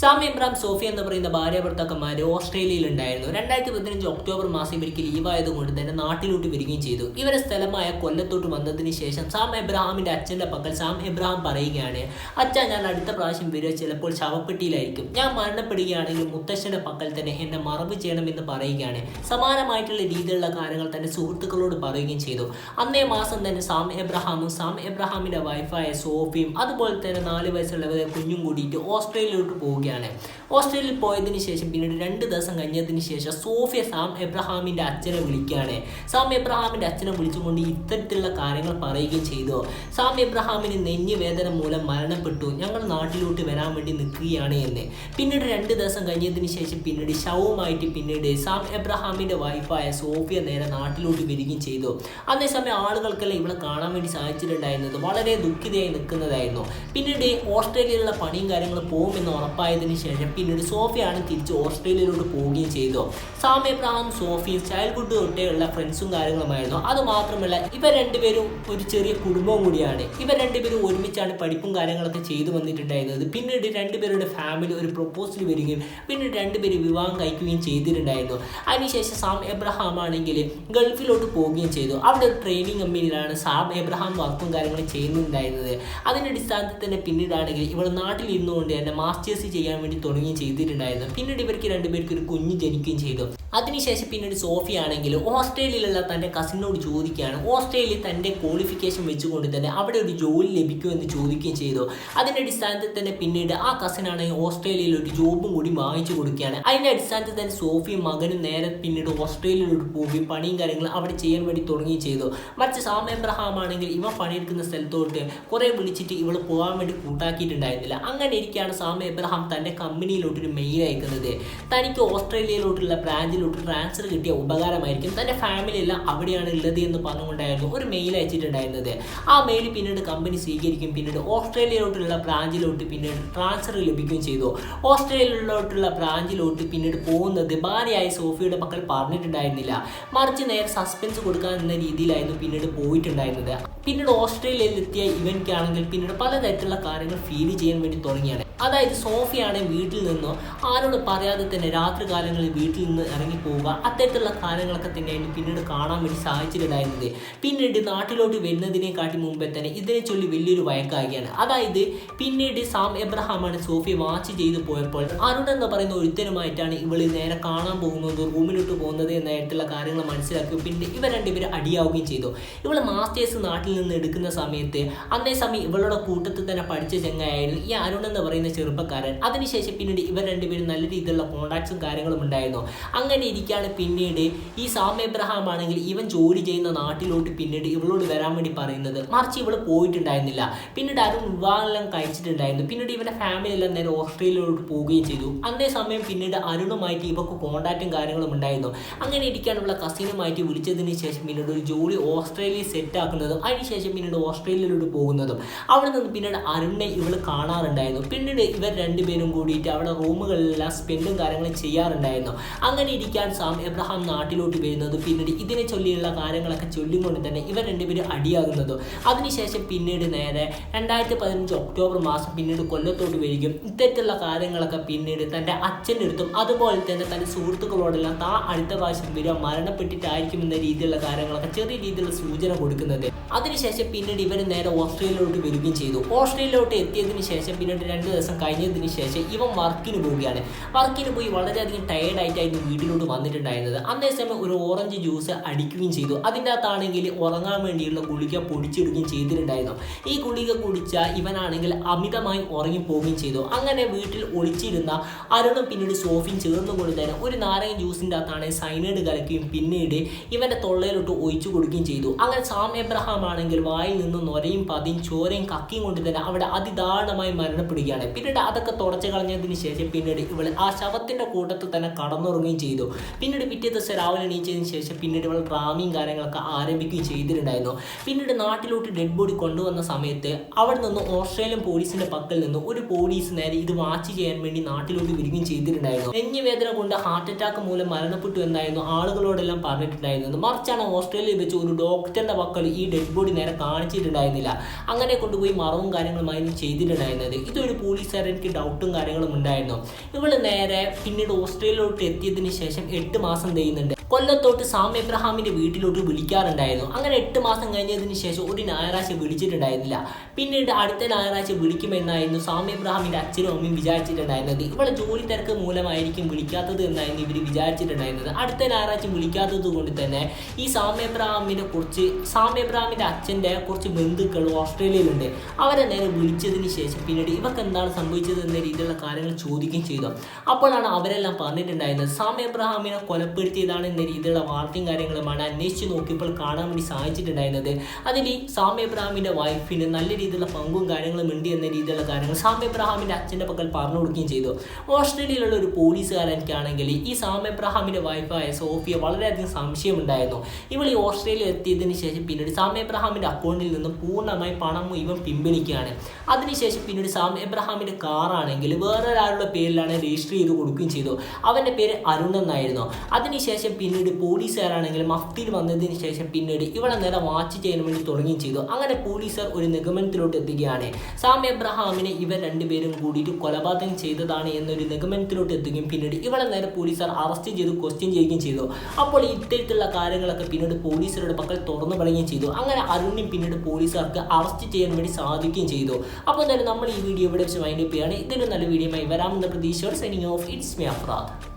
Sam ഇബ്രാം Sophy എന്ന് പറയുന്ന ഭാര്യ ഭർത്താക്കന്മാർ ഓസ്ട്രേലിയയിൽ ഉണ്ടായിരുന്നു രണ്ടായിരത്തി പതിനഞ്ച് ഒക്ടോബർ മാസം ഇവർക്ക് ലീവായതുകൊണ്ട് തന്നെ നാട്ടിലോട്ട് വരികയും ചെയ്തു. ഇവരെ സ്ഥലമായ കൊല്ലത്തോട്ട് വന്നതിന് ശേഷം സാം എബ്രഹാമിന്റെ അച്ഛന്റെ പക്കൽ സാം എബ്രഹാം പറയുകയാണ് അച്ഛ ഞാൻ അടുത്ത പ്രാവശ്യം വരിക ചിലപ്പോൾ ശവപ്പെട്ടിയിലായിരിക്കും. ഞാൻ മരണപ്പെടുകയാണെങ്കിൽ മുത്തശ്ശന്റെ പക്കൽ തന്നെ എന്നെ മറവ് ചെയ്യണമെന്ന് പറയുകയാണ്. സമാനമായിട്ടുള്ള രീതിയിലുള്ള കാര്യങ്ങൾ തന്നെ സുഹൃത്തുക്കളോട് പറയുകയും ചെയ്തു. അന്നേ മാസം തന്നെ സാം എബ്രഹാമും സാം എബ്രഹാമിന്റെ വൈഫായ സോഫിയും അതുപോലെ തന്നെ നാല് വയസ്സുള്ളവരെ കുഞ്ഞും കൂടിയിട്ട് ഓസ്ട്രേലിയയിലോട്ട് പോവുകയാണ് ഓസ്ട്രേലിയയിൽ പോയതിന് ശേഷം പിന്നീട് രണ്ട് ദിവസം കഴിഞ്ഞതിന് ശേഷം സോഫിയ സാം എബ്രഹാമിന്റെ അച്ഛനെ വിളിക്കുകയാണ്. സാം എബ്രഹാമിന്റെ അച്ഛനെ വിളിച്ചുകൊണ്ട് ഇത്തരത്തിലുള്ള കാര്യങ്ങൾ പറയുകയും ചെയ്തു. സാം എബ്രഹാമിന് നെഞ്ഞ് വേദന മൂലം മരണപ്പെട്ടു. ഞങ്ങൾ നാട്ടിലോട്ട് വരാൻ വേണ്ടി നിൽക്കുകയാണ് എന്ന്. പിന്നീട് രണ്ട് ദിവസം കഴിഞ്ഞതിന് ശേഷം പിന്നീട് ശവുമായിട്ട് പിന്നീട് സാം എബ്രഹാമിന്റെ വൈഫായ സോഫിയ നേരെ നാട്ടിലോട്ട് വരികയും ചെയ്തു. അതേസമയം ആളുകൾക്കെല്ലാം ഇവിടെ കാണാൻ വേണ്ടി സാധിച്ചിട്ടുണ്ടായിരുന്നത് വളരെ ദുഃഖിതയായി നിൽക്കുന്നതായിരുന്നു. പിന്നീട് ഓസ്ട്രേലിയയിലുള്ള പണിയും കാര്യങ്ങളും പോകുമെന്ന് ഉറപ്പായതിനു ശേഷം പിന്നീട് സോഫിയാണ് തിരിച്ച് ഓസ്ട്രേലിയയിലോട്ട് പോവുകയും ചെയ്തു സാം എബ്രഹാം സോഫിയും ചൈൽഡ്ഹുഡ് തൊട്ടേയുള്ള ഫ്രണ്ട്സും കാര്യങ്ങളുമായിരുന്നു. അത് മാത്രമല്ല ഇവർ രണ്ടുപേരും ഒരു ചെറിയ കുടുംബവും കൂടിയാണ്. ഇവർ രണ്ടുപേരും ഒരുമിച്ചാണ് പഠിപ്പും കാര്യങ്ങളൊക്കെ ചെയ്തു വന്നിട്ടുണ്ടായിരുന്നത്. പിന്നീട് രണ്ടുപേരുടെ ഫാമിലി ഒരു പ്രൊപ്പോസൽ വരികയും പിന്നീട് രണ്ടുപേരും വിവാഹം കഴിക്കുകയും ചെയ്തിട്ടുണ്ടായിരുന്നു. അതിനുശേഷം സാം എബ്രഹാം ആണെങ്കിൽ ഗൾഫിലോട്ട് പോവുകയും ചെയ്തു. അവിടെ ഒരു ട്രെയിനിങ് കമ്പനിയിലാണ് സാം എബ്രഹാം വർക്കും കാര്യങ്ങളും ചെയ്യുന്നുണ്ടായിരുന്നത്. അതിന്റെ അടിസ്ഥാനത്തിൽ തന്നെ പിന്നീടാണെങ്കിൽ ഇവിടെ നാട്ടിൽ ഇരുന്നുകൊണ്ട് തന്നെ മാസ്റ്റേഴ്സ് ചെയ്യാൻ വേണ്ടി തുടങ്ങുകയും ചെയ്തിട്ടുണ്ടായിരുന്നു. പിന്നീട് ഇവർക്ക് രണ്ടുപേർക്ക് ഒരു കുഞ്ഞ് ജനിക്കുകയും ചെയ്തു. അതിനുശേഷം പിന്നീട് സോഫി ആണെങ്കിൽ ഓസ്ട്രേലിയയിലുള്ള തന്റെ കസിനോട് ചോദിക്കുകയാണ്. ഓസ്ട്രേലിയയിൽ തന്റെ ക്വാളിഫിക്കേഷൻ വെച്ചുകൊണ്ട് തന്നെ അവിടെ ഒരു ജോലി ലഭിക്കുമോ എന്ന് ചോദിക്കുകയും ചെയ്തു. അതിന്റെ അടിസ്ഥാനത്തിൽ തന്നെ പിന്നീട് ആ കസിനാണെങ്കിൽ ഓസ്ട്രേലിയയിൽ ഒരു ജോബും കൂടി വാങ്ങിച്ചു കൊടുക്കുകയാണ്. അതിന്റെ അടിസ്ഥാനത്തിൽ തന്നെ സോഫിയും മകനും നേരെ പിന്നീട് ഓസ്ട്രേലിയയിലോട്ട് പോവുകയും പണിയും കാര്യങ്ങളും അവിടെ ചെയ്യാൻ വേണ്ടി തുടങ്ങുകയും ചെയ്തു. മറിച്ച് സാം എബ്രഹാം ആണെങ്കിൽ ഇവ പണിയെടുക്കുന്ന സ്ഥലത്തോട്ട് കുറേ വിളിച്ചിട്ട് ഇവൾ പോകാൻ വേണ്ടി കൂട്ടാക്കിയിട്ടുണ്ടായിരുന്നില്ല. അങ്ങനെ ഇരിക്കുകയാണ് സാം എബ്രഹാം തന്റെ കമ്പനിയിലോട്ടൊരു മെയിൽ അയക്കുന്നത്. തനിക്ക് ഓസ്ട്രേലിയയിലോട്ടുള്ള ബ്രാഞ്ചിലോട്ട് ട്രാൻസ്ഫർ കിട്ടിയ ഉപകാരമായിരിക്കും. തന്റെ ഫാമിലി എല്ലാം അവിടെയാണ് ഉള്ളത് എന്ന് പറഞ്ഞുകൊണ്ടായിരുന്നു ഒരു മെയിൽ അയച്ചിട്ടുണ്ടായിരുന്നത്. ആ മെയിൽ പിന്നീട് കമ്പനി സ്വീകരിക്കും. പിന്നീട് ഓസ്ട്രേലിയയിലോട്ടുള്ള ബ്രാഞ്ചിലോട്ട് പിന്നീട് ട്രാൻസ്ഫർ ലഭിക്കുകയും ചെയ്തു. ഓസ്ട്രേലിയയിലോട്ടുള്ള ബ്രാഞ്ചിലോട്ട് പിന്നീട് പോകുന്നത് ഭാര്യയായ സോഫിയുടെ പക്കൽ പറഞ്ഞിട്ടുണ്ടായിരുന്നില്ല. മറിച്ച് നേരെ സസ്പെൻസ് കൊടുക്കാൻ എന്ന രീതിയിലായിരുന്നു പിന്നീട് പോയിട്ടുണ്ടായിരുന്നത്. പിന്നീട് ഓസ്ട്രേലിയയിലെത്തിയ ഇവൻക്കാണെങ്കിൽ പിന്നീട് പലതരത്തിലുള്ള കാര്യങ്ങൾ ഫീൽ ചെയ്യാൻ വേണ്ടി തുടങ്ങിയാണ്. അതായത് സോഫിയാണ് വീട്ടിൽ നിന്നോ ആരോട് പറയാതെ തന്നെ രാത്രി കാലങ്ങളിൽ വീട്ടിൽ നിന്ന് ഇറങ്ങി പോവുക. അത്തരത്തിലുള്ള കാര്യങ്ങളൊക്കെ തന്നെയായിരുന്നു പിന്നീട് കാണാൻ വേണ്ടി സാധിച്ചിട്ടുണ്ടായിരുന്നത്. പിന്നീട് നാട്ടിലോട്ട് വരുന്നതിനെക്കാട്ടി മുമ്പേ തന്നെ ഇതിനെ ചൊല്ലി വലിയൊരു വഴക്കാകുകയാണ് അതായത് പിന്നീട് സാം എബ്രഹാമാണ് സോഫിയെ വാച്ച് ചെയ്തു പോയപ്പോൾ അരുൺ എന്ന് പറയുന്ന ഒരുത്തനുമായിട്ടാണ് ഇവൾ നേരെ കാണാൻ പോകുന്നത് റൂമിലോട്ട് പോകുന്നത് എന്ന തരത്തിലുള്ള കാര്യങ്ങൾ മനസ്സിലാക്കി പിന്നെ ഇവർ രണ്ടുപേരും അടിയാവുകയും ചെയ്തു. ഇവൾ മാസ്റ്റേഴ്സ് നാട്ടിൽ നിന്ന് എടുക്കുന്ന സമയത്ത് അന്നേ സമയം ഇവളുടെ കൂട്ടത്തിൽ തന്നെ പഠിച്ച ചെങ്ങായായിരുന്നു ഈ അരുൺ എന്ന് പറയുന്ന ചെറുപ്പക്കാരൻ. അതിനുശേഷം പിന്നീട് ഇവർ രണ്ടുപേരും നല്ല രീതിയിലുള്ള കോണ്ടാക്ട്സും കാര്യങ്ങളും ഉണ്ടായിരുന്നു. അങ്ങനെ ഇരിക്കുകയാണ് പിന്നീട് ഈ സാം എബ്രഹാം ആണെങ്കിൽ ഇവൻ ജോലി ചെയ്യുന്ന നാട്ടിലോട്ട് പിന്നീട് ഇവളോട് വരാൻ വേണ്ടി പറയുന്നത്. മറിച്ച് ഇവൾ പോയിട്ടുണ്ടായിരുന്നില്ല. പിന്നീട് അരുൺ വിവാഹമെല്ലാം കഴിച്ചിട്ടുണ്ടായിരുന്നു. പിന്നീട് ഇവന്റെ ഫാമിലി എല്ലാം നേരെ ഓസ്ട്രേലിയയിലോട്ട് പോവുകയും ചെയ്തു. അതേ സമയം പിന്നീട് അരുണുമായിട്ട് ഇവർക്ക് കോൺടാക്റ്റും കാര്യങ്ങളും ഉണ്ടായിരുന്നു. അങ്ങനെ ഇരിക്കാനുള്ള കസിനുമായിട്ട് വിളിച്ചതിന് ശേഷം പിന്നീട് ഒരു ജോലി ഓസ്ട്രേലിയ സെറ്റ് ആക്കുന്നതും അതിനുശേഷം പിന്നീട് ഓസ്ട്രേലിയയിലോട്ട് പോകുന്നതും. അവിടെ നിന്ന് പിന്നീട് അരുണിനെ ഇവൾ കാണാറുണ്ടായിരുന്നു. പിന്നീട് ഇവർ രണ്ടുപേരും കൂടിയിട്ട് അവിടെ റൂമുകളിലെല്ലാം സ്പെൻഡും കാര്യങ്ങളും ചെയ്യാറുണ്ടായിരുന്നു. അങ്ങനെ ഇരിക്കാൻ സാം എബ്രഹാം നാട്ടിലോട്ട് വരുന്നത് പിന്നീട് ഇതിനെ ചൊല്ലിയുള്ള കാര്യങ്ങളൊക്കെ ചൊല്ലിക്കൊണ്ട് തന്നെ ഇവർ രണ്ടുപേരും അടിയാകുന്നതും. അതിനുശേഷം പിന്നീട് നേരെ രണ്ടായിരത്തി പതിനഞ്ച് ഒക്ടോബർ മാസം പിന്നീട് കൊല്ലത്തോട്ട് വരികയും ഇത്തരത്തിലുള്ള കാര്യങ്ങളൊക്കെ പിന്നീട് തന്റെ അച്ഛന്റെ അടുത്തും അതുപോലെ തന്നെ തന്റെ സുഹൃത്തുക്കളോടെല്ലാം താ അടുത്ത പ്രാവശ്യം വരിക മരണപ്പെട്ടിട്ടായിരിക്കും എന്ന രീതിയിലുള്ള കാര്യങ്ങളൊക്കെ ചെറിയ രീതിയിലുള്ള സൂചന കൊടുക്കുന്നത്. അതിനുശേഷം പിന്നീട് ഇവർ നേരെ ഓസ്ട്രേലിയയിലോട്ട് വരികയും ചെയ്തു. ഓസ്ട്രേലിയയിലോട്ട് എത്തിയതിനു ശേഷം പിന്നീട് രണ്ട് ദിവസം കഴിഞ്ഞതിന് ശേഷം ഇവൻ വർക്കിന് പോവുകയാണ്. വർക്കിന് പോയി വളരെയധികം ടയേർഡ് ആയിട്ടായിരുന്നു വീട്ടിലോട്ട് വന്നിട്ടുണ്ടായിരുന്നത്. അന്നേ സമയം ഒരു ഓറഞ്ച് ജ്യൂസ് അടിക്കുകയും ചെയ്തു. അതിന്റെ അകത്താണെങ്കിൽ ഉറങ്ങാൻ വേണ്ടിയുള്ള ഗുളിക പൊടിച്ചിടുകയും ചെയ്തിട്ടുണ്ടായിരുന്നു. ഈ ഗുളിക കുടിച്ച ഇവനാണെങ്കിൽ അമിതമായി ഉറങ്ങിപ്പോവുകയും ചെയ്തു. അങ്ങനെ വീട്ടിൽ ഒളിച്ചിരുന്ന അരുണും പിന്നീട് സോഫിയും ചേർന്നുകൊണ്ട് തന്നെ ഒരു നാരങ്ങ ജ്യൂസിന്റെ അകത്താണ് സൈനൈഡ് കലക്കുകയും പിന്നീട് ഇവന്റെ തൊള്ളയിലോട്ട് ഒഴിച്ചു കൊടുക്കുകയും ചെയ്തു. അങ്ങനെ സാം എബ്രഹാം ആണെങ്കിൽ വായിൽ നിന്നും നൊരയും പതിയും ചോരയും കക്കിയും കൊണ്ട് തന്നെ അവിടെ അതിദാരുണമായി മരണപ്പെടുകയാണ്. പിന്നീട് അതൊക്കെ തുടച്ചു കളഞ്ഞതിന് ശേഷം പിന്നീട് ഇവൾ ആ ശവത്തിന്റെ കൂട്ടത്തിൽ തന്നെ കടന്നുറങ്ങുകയും ചെയ്തു. പിന്നീട് പിറ്റേ ദിവസം രാവിലെ എണീച്ചതിന് ശേഷം പിന്നീട് ഇവൾ ഡ്രാമയും കാര്യങ്ങളൊക്കെ ആരംഭിക്കുകയും ചെയ്തിട്ടുണ്ടായിരുന്നു. പിന്നീട് നാട്ടിലോട്ട് ഡെഡ് ബോഡി കൊണ്ടുവന്ന സമയത്ത് അവിടെ നിന്ന് ഓസ്ട്രേലിയൻ പോലീസിന്റെ പക്കൽ നിന്ന് ഒരു പോലീസ് നേരെ ഇത് വാച്ച് ചെയ്യാൻ വേണ്ടി നാട്ടിലോട്ട് വരികയും ചെയ്തിട്ടുണ്ടായിരുന്നു. നെഞ്ഞുവേദന കൊണ്ട് ഹാർട്ട് അറ്റാക്ക് മൂലം മരണപ്പെട്ടു എന്നായിരുന്നു ആളുകളോടെല്ലാം പറഞ്ഞിട്ടുണ്ടായിരുന്നത്. മറിച്ചാണ് ഓസ്ട്രേലിയയിൽ വെച്ച് ഒരു ഡോക്ടറിന്റെ പക്കൽ ഈ ഡെഡ് ബോഡി നേരെ കാണിച്ചിട്ടുണ്ടായിരുന്നില്ല. അങ്ങനെ കൊണ്ടുപോയി മറവും കാര്യങ്ങളുമായിരുന്നു ചെയ്തിട്ടുണ്ടായിരുന്നത്. ഇതൊരു പോലീസ് പോലീസുകാർക്ക് ഡൗട്ടും കാര്യങ്ങളും ഉണ്ടായിരുന്നു. ഇവൾ നേരെ പിന്നീട് ഓസ്ട്രേലിയയിലോട്ട് എത്തിയതിന് ശേഷം എട്ട് മാസം ചെയ്യുന്നുണ്ട് കൊല്ലത്തോട്ട് സാം എബ്രഹാമിന്റെ വീട്ടിലോട്ട് വിളിക്കാറുണ്ടായിരുന്നു. അങ്ങനെ എട്ട് മാസം കഴിഞ്ഞതിന് ശേഷം ഒരു ഞായറാഴ്ച വിളിച്ചിട്ടുണ്ടായിരുന്നില്ല. പിന്നീട് അടുത്ത ഞായറാഴ്ച വിളിക്കുമെന്നായിരുന്നു സാം എബ്രഹാമിന്റെ അച്ഛനും അമ്മയും വിചാരിച്ചിട്ടുണ്ടായിരുന്നത്. ഇവളെ ജോലി തിരക്ക് മൂലമായിരിക്കും വിളിക്കാത്തത് എന്നായിരുന്നു ഇവർ വിചാരിച്ചിട്ടുണ്ടായിരുന്നത്. അടുത്ത ഞായറാഴ്ച വിളിക്കാത്തത് കൊണ്ട് തന്നെ ഈ സാം എബ്രഹാമിനെ കുറിച്ച് സാം എബ്രഹാമിന്റെ അച്ഛന്റെ കുറച്ച് ബന്ധുക്കൾ ഓസ്ട്രേലിയയിലുണ്ട്. അവരെ നേരെ വിളിച്ചതിന് ശേഷം പിന്നീട് ഇവർക്ക് എന്താണ് സംഭവിച്ചത് എന്ന രീതിയിലുള്ള കാര്യങ്ങൾ ചോദിക്കുകയും ചെയ്തു. അപ്പോഴാണ് അവരെല്ലാം പറഞ്ഞിട്ടുണ്ടായിരുന്നത് സാം എബ്രഹാമിനെ കൊലപ്പെടുത്തിയതാണ് എന്ന രീതിയിലുള്ള വാർത്തയും കാര്യങ്ങളുമാണ് അന്വേഷിച്ച് നോക്കിയപ്പോൾ കാണാൻ വേണ്ടി സാധിച്ചിട്ടുണ്ടായിരുന്നത്. അതിൽ ഈ സാമ്യ എബ്രഹാമിന്റെ വൈഫിന് നല്ല രീതിയിലുള്ള പങ്കും കാര്യങ്ങളും ഉണ്ട് എന്ന രീതിയിലുള്ള കാര്യങ്ങൾ സാമ്യ എബ്രഹാമിന്റെ അച്ഛന്റെ പക്കൽ പറഞ്ഞു കൊടുക്കുകയും ചെയ്തു. ഓസ്ട്രേലിയയിലുള്ള ഒരു പോലീസുകാരനാണെങ്കിൽ ഈ സാമ്യ എബ്രഹാമിന്റെ വൈഫായ സോഫിയ വളരെയധികം സംശയമുണ്ടായിരുന്നു. ഇവൾ ഈ ഓസ്ട്രേലിയ എത്തിയതിന് ശേഷം പിന്നീട് സാമ്യ എബ്രഹാമിന്റെ അക്കൗണ്ടിൽ നിന്നും പൂർണമായി പണം ഇവൻ പിൻവലിക്കുകയാണ്. അതിനുശേഷം പിന്നീട് സാം എബ്രഹാമിന്റെ കാറാണെങ്കിൽ വേറൊരാളുടെ പേരിലാണ് രജിസ്റ്റർ ചെയ്ത് കൊടുക്കുകയും ചെയ്തു. അവന്റെ പേര് അരുൺ എന്നായിരുന്നു. അതിനുശേഷം പിന്നീട് പോലീസുകാരാണെങ്കിൽ മഫ്തിയിൽ വന്നതിന് ശേഷം പിന്നീട് ഇവളെ നേരെ വാച്ച് ചെയ്യാൻ വേണ്ടി തുടങ്ങുകയും ചെയ്തു. അങ്ങനെ പോലീസുകാർ ഒരു നിഗമനത്തിലോട്ട് എത്തുകയാണ്. സാം എബ്രഹാമിനെ ഇവർ രണ്ടുപേരും കൂടിയിട്ട് കൊലപാതകം ചെയ്തതാണ് എന്നൊരു നിഗമനത്തിലോട്ട് എത്തുകയും പിന്നീട് ഇവളെ നേരെ പോലീസുകാർ അറസ്റ്റ് ചെയ്ത് ക്വസ്റ്റ്യൻ ചെയ്യുകയും ചെയ്തു. അപ്പോൾ ഇത്തരത്തിലുള്ള കാര്യങ്ങളൊക്കെ പിന്നീട് പോലീസുകാരുടെ പക്കൽ തുറന്നു പറയുകയും ചെയ്തു. അങ്ങനെ അരുണിനെ പിന്നീട് പോലീസുകാർക്ക് അറസ്റ്റ് ചെയ്യാൻ വേണ്ടി സാധിക്കുകയും ചെയ്തു. അപ്പോൾ നമ്മൾ ഈ വീഡിയോ ഇവിടെ വെച്ച് വൈൻഡപ്പ് ചെയ്യുകയാണ്. ഇതൊരു നല്ല വീഡിയോ ആയി വരാമെന്ന പ്രതീക്ഷയോടെ signing off it's me Afrad